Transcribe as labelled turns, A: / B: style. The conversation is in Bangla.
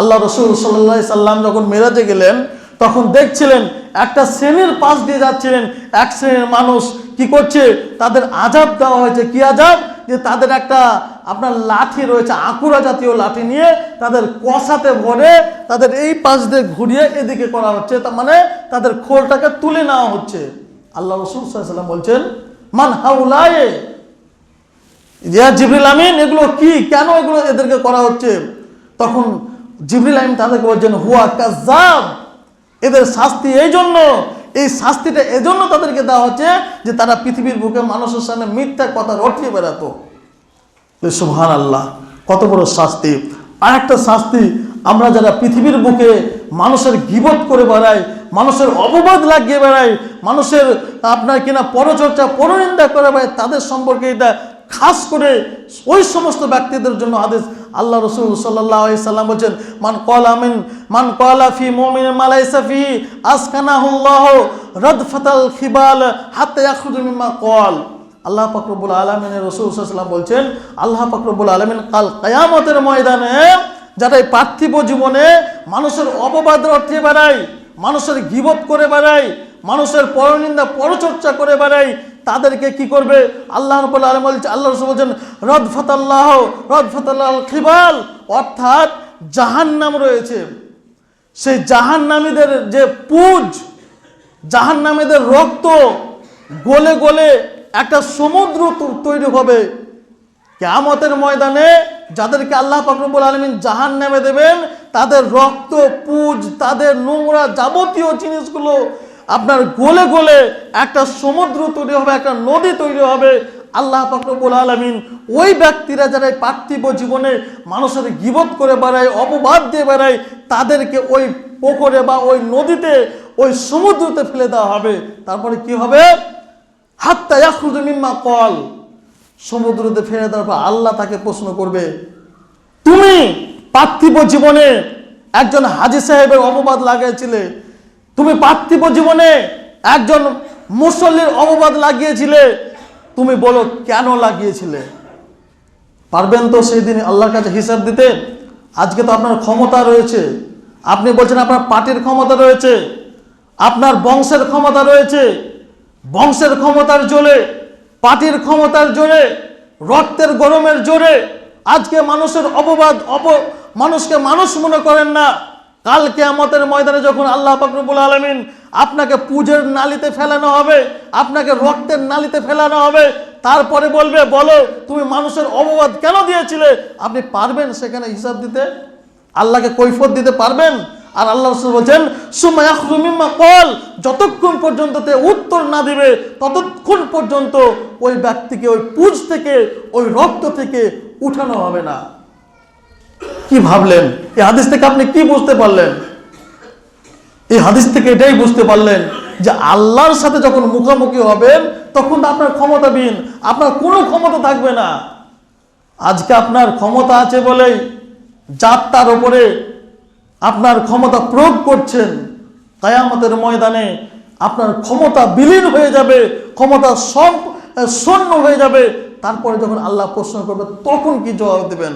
A: আল্লাহ রসুল সাল্লাহ সাল্লাম যখন মেরাজে গেলেন, তখন দেখছিলেন একটা শ্রেণির পাশ দিয়ে যাচ্ছিলেন। এক শ্রেণির মানুষ কি করছে? তাদের আজাব দেওয়া হয়েছে। কি আজাব? যে তাদের একটা আপনার লাঠি রয়েছে, আঁকুড়া জাতীয় লাঠি নিয়ে তাদের কষাতে ভরে তাদের এই পাশ দিয়ে ঘুরিয়ে এদিকে করা হচ্ছে। তার মানে তাদের খোলটাকে তুলে নেওয়া হচ্ছে। আল্লাহ রসুল সাল্লাম বলছেন, মান হাউলায়ে? জিবরিল আমিন, এগুলো কি? কেন এগুলো এদেরকে করা হচ্ছে? তখন জিবরিল আমিন তাদেরকে বলছেন হুয়া কাজাব এদের শাস্তি এই জন্য এই শাস্তিটা এজন্য তাদেরকে দেওয়া হচ্ছে যে তারা পৃথিবীর বুকে মানুষের সামনে মিথ্যা কথা রটিয়ে বেড়াতো। সুহান আল্লাহ কত বড় শাস্তি। আর একটা শাস্তি, আমরা যারা পৃথিবীর বুকে মানুষের গিবত করে বেড়াই, মানুষের অপবাদ লাগিয়ে বেড়াই, মানুষের আপনার কিনা পরচর্চা, পরনিন্দা করে বেড়াই, তাদের সম্পর্কে এটা খাস করে ওই সমস্ত ব্যক্তিদের জন্য আদেশ আল্লাহ রসুল সাল্লাহ সাল্লাম বলছেন, মান কলামিন মান কলা ফি মোমিন মালাইসাফি আসকানাহুল্লাহ রদ ফাতাল খিবাল হাতে কল আল্লাহ পাকরবুল আলমিনের রসুল বলছেন, আল্লাহ পাকরবুল আলমিন কাল কায়ামতের ময়দানে যারা এই পার্থিব জীবনে মানুষের অপবাদ অর্থে বেড়ায়, মানুষের গিবত করে বেড়ায়, মানুষের পরনিন্দা পরচর্চা করে বেড়ায় তাদেরকে কি করবে? আল্লাহ বলছে, আল্লাহ বলছেন, রদ ফতাল্লাহ রদ ফতাল্লাহ খিবাল। অর্থাৎ জাহান্নাম রয়েছে। সেই জাহান্নামীদের যে পুজ, জাহান্নামীদের রক্ত গলে গলে একটা সমুদ্র তৈরি হবে। কেয়ামতের ময়দানে যাদেরকে আল্লাহ ফাকরুবুল আলমিন জাহান নেমে দেবেন, তাদের রক্ত, পুজ, তাদের নোংরা যাবতীয় জিনিসগুলো আপনার গোলে গোলে একটা সমুদ্র তৈরি হবে, একটা নদী তৈরি হবে। আল্লাহ ফাকরুবুল আলমিন ওই ব্যক্তিরা যারা পার্থিব জীবনে মানুষের গিবত করে বেড়ায়, অপবাদ দিয়ে বেড়ায়, তাদেরকে ওই পুকুরে বা ওই নদীতে, ওই সমুদ্রতে ফেলে দেওয়া হবে। তারপরে কি হবে? হাত্তা ইয়াখরুজু মিম্মা কল সমুদ্রতে ফেলে দেওয়ার পর আল্লাহ তাকে প্রশ্ন করবে, তুমি পার্থিব জীবনে একজন হাজি সাহেবের অপবাদ লাগিয়েছিলে তুমি পার্থিব জীবনে একজন মুসল্লির অববাদ লাগিয়েছিলে, তুমি বলো কেন লাগিয়েছিলে? পারবেন তো সেই দিন আল্লাহর কাছে হিসাব দিতে? আজকে তো আপনার ক্ষমতা রয়েছে। আপনি বলছেন আপনার পার্টির ক্ষমতা রয়েছে, আপনার বংশের ক্ষমতা রয়েছে। বংশের ক্ষমতার জোরে, পার্টির ক্ষমতার জোরে, রক্তের গরমের জোরে। আজকে মানুষের অপবাদ, অপ মানুষকে মানুষ মনে করেন না। কালকে আমাদের ময়দানে যখন আল্লাহ ফাকরুবুল আলমিন আপনাকে পুজোর নালিতে ফেলানো হবে, আপনাকে রক্তের নালিতে ফেলানো হবে, তারপরে বলবে, বলো, তুমি মানুষের অপবাদ কেন দিয়েছিলে? আপনি পারবেন সেখানে হিসাব দিতে? আল্লাহকে কৈফত দিতে পারবেন? আর আল্লাহ রসুল বলছেন সুমায়াখরুমিম্মা কল যতক্ষণ পর্যন্ত তে উত্তর না দিবে, ততক্ষণ পর্যন্ত ওই ব্যক্তিকে, ওই পুজ থেকে, ওই রক্ত থেকে উঠানো হবে না। কি ভাবলেন? এই হাদিস থেকে আপনি কি বুঝতে পারলেন? এই হাদিস থেকে এটাই বুঝতে পারলেন যে আল্লাহর সাথে যখন মুখোমুখি হবেন, তখন আপনার ক্ষমতাবিহীন, আপনার কোনো ক্ষমতা থাকবে না। আজকে আপনার ক্ষমতা আছে বলেই তার ওপরে আপনার ক্ষমতা প্রয়োগ করছেন। কায়ামতের ময়দানে আপনার ক্ষমতা বিলীন হয়ে যাবে, ক্ষমতা সব শূন্য হয়ে যাবে। তারপরে যখন আল্লাহ প্রশ্ন করবে, তখন কি জবাব দেবেন?